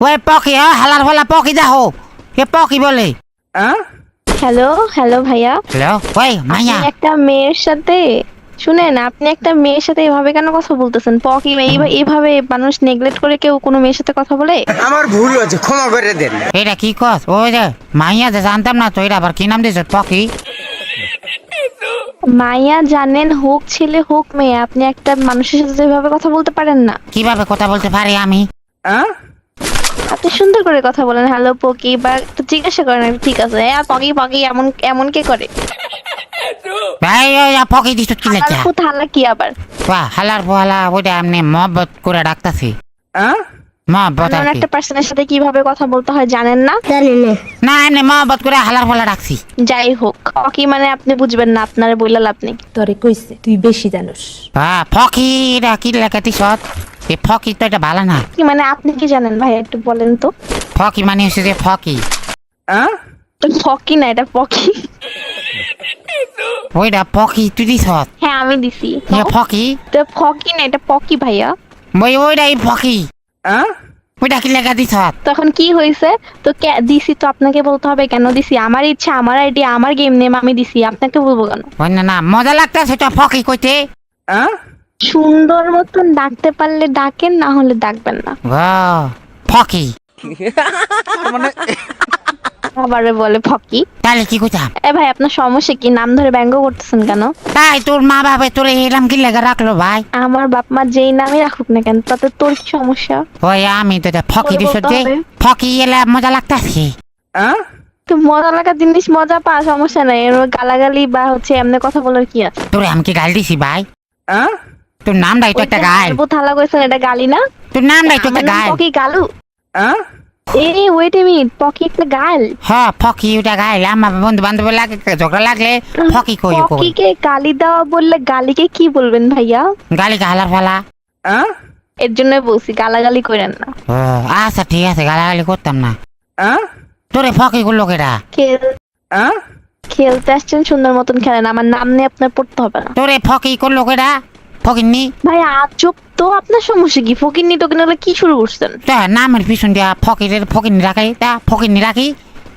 ওই পকি হ্যাঁ হালার ফালা পকি দেখো। কে পকি বলে। হ্যালো হ্যালো ভাইয়া। হ্যালো ওই মাইয়া। আপনি একটা মেয়ের সাথে শুনেন আপনি একটা মেয়ের সাথে এভাবে কেন কথা বলতেছেন? পকি এই- এইভাবে মানুষ নেগলেক্ট করে কেউ কোনো মেয়ের সাথে কথা বলে? আমার ভুল হয়েছে ক্ষমা করে দেন। এটা কি কস? ওই যে মাইয়া যে জানতাম না তো এটা আবার কি নাম দিয়েছ? পকি? মাইয়া জানেন হোক ছেলে হোক মেয়ে আপনি একটা মানুষের সাথে এভাবে কথা বলতে পারেন না। কীভাবে কথা বলতে পারি আমি? আপনি সুন্দর করে কথা বলেন হ্যালো পকি বা জিজ্ঞাসা করেন ঠিক আছে? হ্যাঁ পকি পকি এমন এমন কে করে? ভাই ওই পকি দিছ কি লেখা? হালার হালা কি আবার? বাহ হালার ফালা ওইটা এমনি মহব্বত করে ডাকতাছি। মহব্বত আর একটা পার্সনের সাথে কীভাবে কথা বলতে হয় জানেন না? না। এমনি মহব্বত করে হালার ফালা ডাকছি। যাই হোক পকি মানে আপনি বুঝবেন না আপনার বইলা লাভ নেই। তোরে কইছে তুই বেশি জানোস। বাহ ফকি এটা কি লেখা দিছ এই ফকি তো এটা ভালো না। কি মানে আপনি কি জানেন ভাই একটু বলেন তো। ফকি মানে হচ্ছে যে ফকি। ফকি না এটা পকি ওইটা পকি তুই দিছ হ্যাঁ আমি দিছি। এ ফকি? তো ফকি না এটা পকি ভাইয়া। ওই ওইটাই ফকি। ওইটা কি লেখা দিছ তখন কি হয়েছে তো কে- দিছি তো আপনাকে বলতে হবে কেন দিছি? আমার ইচ্ছা আমার আইডিয়া আমার গেম নেম আমি দিছি আপনাকে বলব কেন? না না মজা লাগতেছে তো ফকি কইতে। সুন্দর মতন ডাকতে পারলে ডাকেন না হলে ডাকবেন না। ফকি। আবারে বলে ফকি। তাহলে কি কইতাম এ ভাই আপনার সমস্যা কি? নাম ধরে ব্যঙ্গ করতেছেন কেন? তাই তোর মা বাবা তোর এরম কি লেখা রাখল ভাই? আমার বাপ মা যেই নামই রাখুক না কেন তাতে তোর কি সমস্যা? ওই আমি তো এটা ফকি দিছ যে ফকি এলে মজা লাগতাছে। তো মজা লাগা জিনিস মজা পা সমস্যা নাই। এর গালাগালি বা হচ্ছে এমনি কথা বলার কি আছে? তোরে আমি কি গাল দিছি ভাই? তোর নামটাই তো একটা গাল থালা কইছেন এটা গালি না? তোর নামটাই তো একটা গাল পকি গালু। এই ওয়েট এ মিনিট পকি একটা গাল? হ্যাঁ ফকি ওটা গাল। আমার বন্ধু বান্ধব লাগে ঝগড়া লাগলে ফকি কই কই? পকিকে গালি দেওয়া বললে গালিকে কি বলবেন ভাইয়া? গালি গালার ফালা। হ্যাঁ এর জন্য বলছি গালাগালি করেন না। ও আচ্ছা ঠিক আছে গালাগালি করতাম না। তোরে ফকি গুলো খেল খেলতে আসছেন সুন্দর মতন খেলেন। আমার নাম নিয়ে আপনার পড়তে হবে না। তোরে ফকি করল কেটা ফকিননি? ভাই আজব তো আপনার সমস্যা কি? ফকির টোকিন হলে কি শুরু করছেন? তা নামের পিছন দিয়া ফকিরের ফকিনি রাখি। তা রাখি।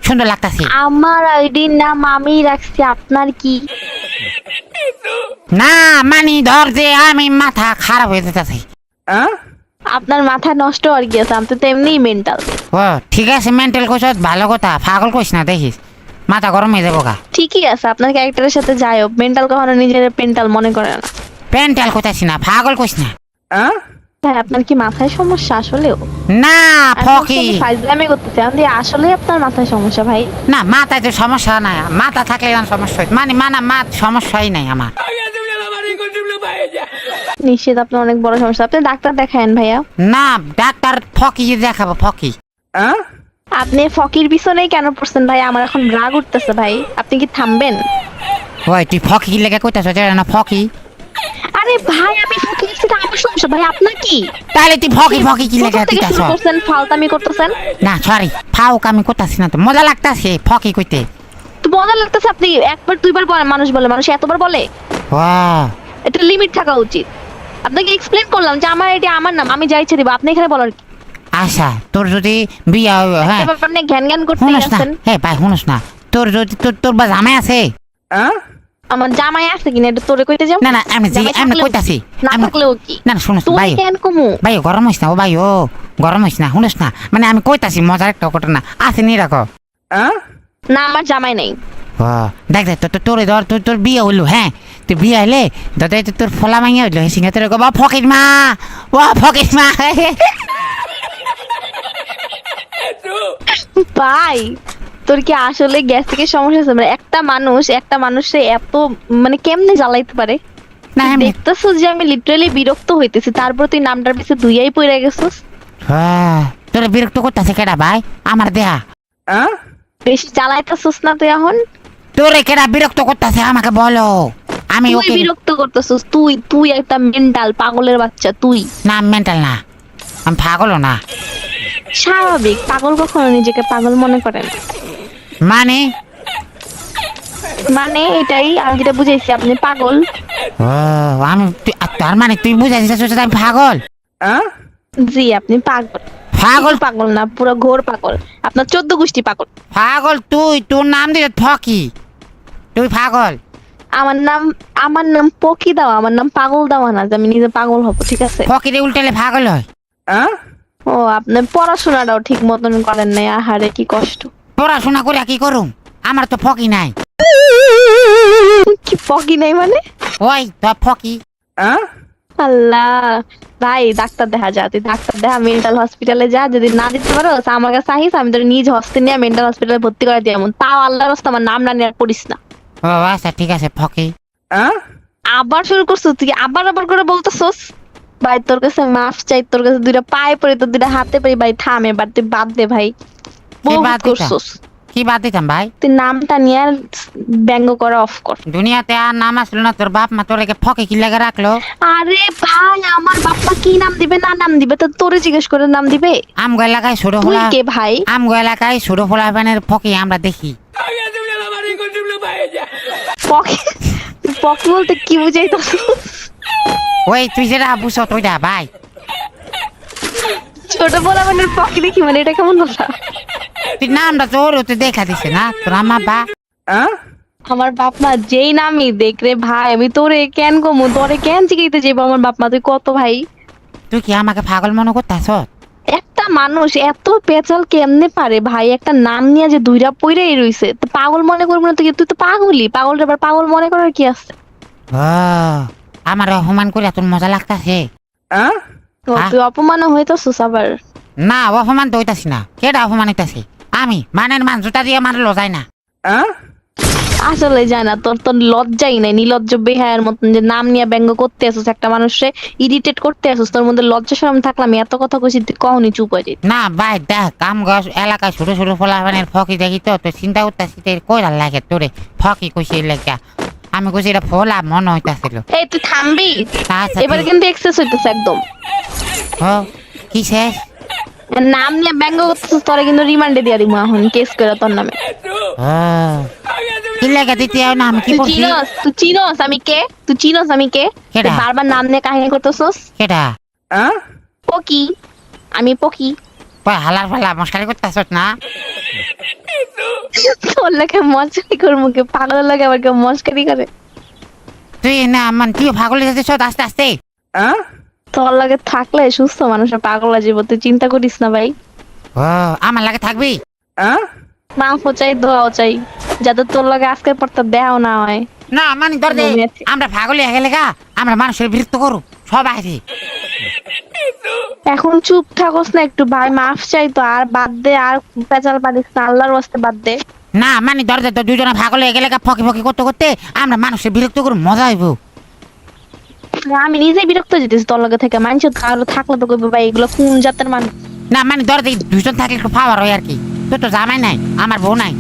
সুন্দর লাগতাছে। আমার আইডির নাম আমি রাখছি আপনার কি? না মানি ধর যে আমি মাথা খারাপ হয়ে যেতেছে। আপনার মাথা নষ্ট আর কি আছে? আমি তো এমনিই মেন্টাল ও ঠিক আছে মেন্টাল কোচ ভালো কথা। পাগল কইস না দেখিস। মাথা গরম হয়ে যাব ঠিকই আছে আপনার ক্যারেক্টারের সাথে যাই হোক। মেন্টাল কখনো নিজের পেন্টাল মনে করে না। পেন্টাল কোথাছি না পাগল কইস না। ভাই আপনার কি মাথায় সমস্যা আসলেও? না ফকি। ফাইজলামি করতেছে আমি আসলে আপনার মাথায় সমস্যা ভাই। না মাথায় তো সমস্যা নাই মাথা থাকলে না সমস্যা হয়। মানে মানা মা সমস্যাই নাই আমার। নিশ্চিত আপনার অনেক বড় সমস্যা। আপনি ডাক্তার দেখায়েন ভাইয়া। না ডাক্তার ফকি দেখাবো ফকি। আপনি ফকির পিছনেই কেন পড়ছেন ভাই? আমার এখন রাগ উঠতেছে ভাই। আপনি কি থামবেন? ওই তুই ফকি লেগে কইতাছ না ফকি? আরে ভাই আমি ফকির সেটা আমার সমস্যা। ভাই আপনার কি? তাহলে তুই ফকি ফকি কি লেগে কোথা থেকে শুরু করছেন ফালতামি করতেছেন? না সরি ফাউক আমি করতাছি না তো। মজা লাগতাছে ফকি কইতে। তো মজা লাগতেছে আপনি একবার দুইবার বলে মানুষ বলে মানুষ এতবার বলে। ও একটা লিমিট থাকা উচিত। আপনাকে এক্সপ্লেন করলাম যে আমার এটা আমার নাম আমি যাই দিব আপনি এখানে বলার কি? আচ্ছা তোর যদি বিয়া হ্যাঁ। এবার আপনি জ্ঞান জ্ঞান করতে শুনস না। আছেন। হে ভাই শুনস না। তোর যদি তোর তোর বা জামাই আছে? আমার জামাই আছে কিনা এটা তোরে কইতে যাও? না না আমি জি আমি কইতাছি। না আমি থাকলেও কি? না না শুনস তুই ভাই। কেন কমু? ভাই গরম হইস না ও ভাই ও গরম হইস না শুনস না। মানে আমি কইতাছি মজার একটা ঘটনা। আছে নি রাখো। না আমার জামাই নাই। ও দেখ দেখ তোর তোর- তোর ধর তোর তোর বিয়ে হইল হ্যাঁ? তুই বিয়ে হইলে দাদা তোর ফলা মাইয়া হইল সিঙ্গা তোর বা ফকির মা! ও ফকির মা! ভাই তোর কি আসলে গ্যাস থেকে সমস্যা আছে? মানে একটা মানুষ একটা মানুষে এত মানে কেমনে জ্বালাইতে পারে? দেখতেছো যে আমি লিটারালি বিরক্ত হইতেছি। তারপর তুই নামটার পিছে দুইয়াই পড়ে গেছিস? হ্যাঁ, তোর বিরক্ত করতেছে কেডা ভাই? আমার দেহা। বেশি জ্বালাইতেছিস না তুই এখন? তোরে কেডা বিরক্ত করতেছে আমাকে বলো। আমি ওকে বিরক্ত করতেছিস তুই তুই একটা মেন্টাল পাগলের বাচ্চা তুই। না মেন্টাল না। আমি পাগলও না। স্বাভাবিক পাগল কখনো নিজেকে পাগল মনে করেন মানে? মানে এটাই আমি যেটা বুঝাইছি আপনি পাগল। ও আমি তুই- আর তার মানে তুই বুঝাইছিস আমি পাগল? জি আপনি পাগল। পাগল? পাগল না পুরো ঘোর পাগল। আপনার চোদ্দ গোষ্ঠী পাগল। পাগল তুই তোর নাম দিলে ফকি। তুই পাগল? আমার নাম আমার নাম পকি দাও আমার নাম পাগল দাওয়া না যে আমি নিজে পাগল হব ঠিক আছে? ফকিরে উল্টালে পাগল হয়। ও আপনার পড়াশোনাটাও ঠিক মতন করেন নাই আহারে কি কষ্ট। পড়াশোনা করে কি করুম? আমার তো ফকি নাই। কি পকি নাই মানে? ওই তো ফকি। আল্লাহ ভাই ডাক্তার দেখা যা তুই ডাক্তার দেখা মেন্টাল হসপিটালে যা যদি না দিতে পারো আমার কাছে আহিস আমি তোর নিজ হস্তে নিয়ে মেন্টাল হসপিটালে ভর্তি করে দিয়ে এমন তাও আল্লাহর রাস্তা আমার নাম না নিয়ে পড়িস না। ও আচ্ছা ঠিক আছে ফকি। আবার শুরু করছ তুই আবার আবার করে বলতেছস? ভাই তোর কাছে মাফ চাই তোর কাছে দুইটা পায়ে পড়ে তোর দুইটা হাতে পড়ি ভাই থামে এবার তুই বাদ দে ভাই। বহুত করছস। কি বাদ দিতাম ভাই? তুই নামটা নিয়ে ব্যঙ্গ করা অফ কর। দুনিয়াতে আর নাম আসলো না তোর বাপ মা তোর ফকে কি লেগে রাখল। আরে ভাই আমার কি নাম দিবে না নাম দিবে? তো তোরে জিজ্ঞেস করে নাম দিবে? এলাকায় তুই ফোলা কে ভাই? এলাকায় ছোট ফোলা প্যানের ফকি আমরা দেখি। পকি পকি বলতে কি বুঝাইতেছ ওই তুই যেটা বুঝছ তুইটা ভাই। ছোট বলা মানে পকি দেখি মানে এটা কেমন কথা তুই নামটা তোর তুই দেখা দিছে না তোর আমা বা। আমার বাপ মা যেই নামই দেখ রে ভাই আমি তোরে কেন কমু? তোরে কেন চিকিতে যাব আমার বাপ মা? তুই কত ভাই? তুই কি আমাকে পাগল মনে করতেছ? একটা মানুষ এত পেঁচাল কেমনে পারে ভাই? একটা নাম নিয়ে যে দুইটা পইরাই রইছে। তো পাগল মনে করব না তুই তুই তো পাগলই। পাগলটা আবার পাগল মনে করার কি আছে? আমার অপমান করে তোর মজা লাগতাছে। তো হ্যাঁ? তুই অপমান হইতেছিস আবার। না অপমান তো হইতাছি না। কেটা অপমান হইতাছি? আমি মানের মান জুতা দিয়ে মারলো যায় না। আসলে যায় না তোর তোর লজ্জাই নাই নিলজ্জ বেহায়ের মতন যে নাম নিয়ে ব্যঙ্গ করতে আসিস একটা মানুষে ইরিটেট করতে আসিস তোর মধ্যে লজ্জা শরম থাকলে আমি এত কথা কইছি তুই কখনই চুপ হয়ে যেত না ভাই দেখ কাম গাছ এলাকায় ছোট ছোট ফোলা প্যানের ফকি দেখি তো তো চিন্তা করতেছি তোর কইরা লাগে তোরে ফকি কইছি লেগা। আমি কইছি এটা ফোলা মন হইতাছিল। এই তুই থামবি? আচ্ছা এবার কিন্তু এক্সেস হইতেছে একদম। ও কি শেষ? নাম নিয়ে ব্যঙ্গ করতেছিস তোরে কিন্তু রিমান্ডে দিয়া দিব এখন কেস করে তোর নামে। ও কি লেগে দিতে হয় না আমি কি তুই করছি চিনস তুই চিনস আমি কে? তুই চিনস আমি কে? কেডা? তুই বারবার নাম নিয়ে কাহিনী করতেছস? কেটা পকি। আমি পকি। কই হালার ফালা মশকারি করতেছ না? তোর লাগে করব কে পাগলের লাগে আবার কেউ করে। তুই না মান তুই পাগলে যাচ্ছিস আস্তে আস্তে। তোর লাগে থাকলে সুস্থ মানুষের পাগল জীব তুই চিন্তা করিস না ভাই। ও আমার লাগে থাকবি? মাফও চাই দোয়াও চাই। যাতে তোর লাগে আজকের পর তো দেওয়া না হয়। না মানে ধর দে। আমরা পাগলে গেলে গা আমরা মানুষের বিরক্ত করু। সব আছে। এখন চুপ থাকোস না একটু ভাই মাফ চাই তো আর বাদ দে আর পেঁচাল পারিস না আল্লাহর বাস্তে বাদ দে। না মানে ধর দে তো দুজনে পাগলে গেলে গা ফকি ফকি করতে করতে আমরা মানুষের বিরক্ত করু মজা হইব। আমি নিজেই বিরক্ত যেতেছি তোর লগে থেকে। মানুষ তাহলে থাকলে তো কইবে ভাই এগুলো কোন জাতের মানুষ? না মানে ধর দে দুজন থাকলে একটু পাওয়ার হয় আর কি। তোর তো জামাই নাই আমার বউ নাই।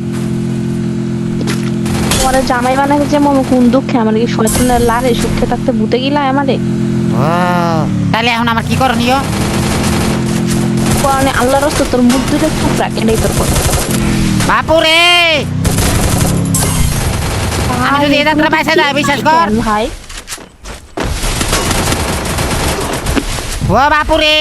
পরে জামাই বানাবে যে মম কোন দুঃখে আমার কি শয়তানের লারে সুখে থাকতে ভূতে গিলা আমারে? তাহলে এখন আমার কি করণীয়? পরে আল্লাহর রাস্তা তোর মুখ দুটো চুপ রাখ এটাই তোর বাপুরে! আমি যদি এটা তোরা পয়সা দেয় বিশ্বাস কর। ভাই ও বাপুরে।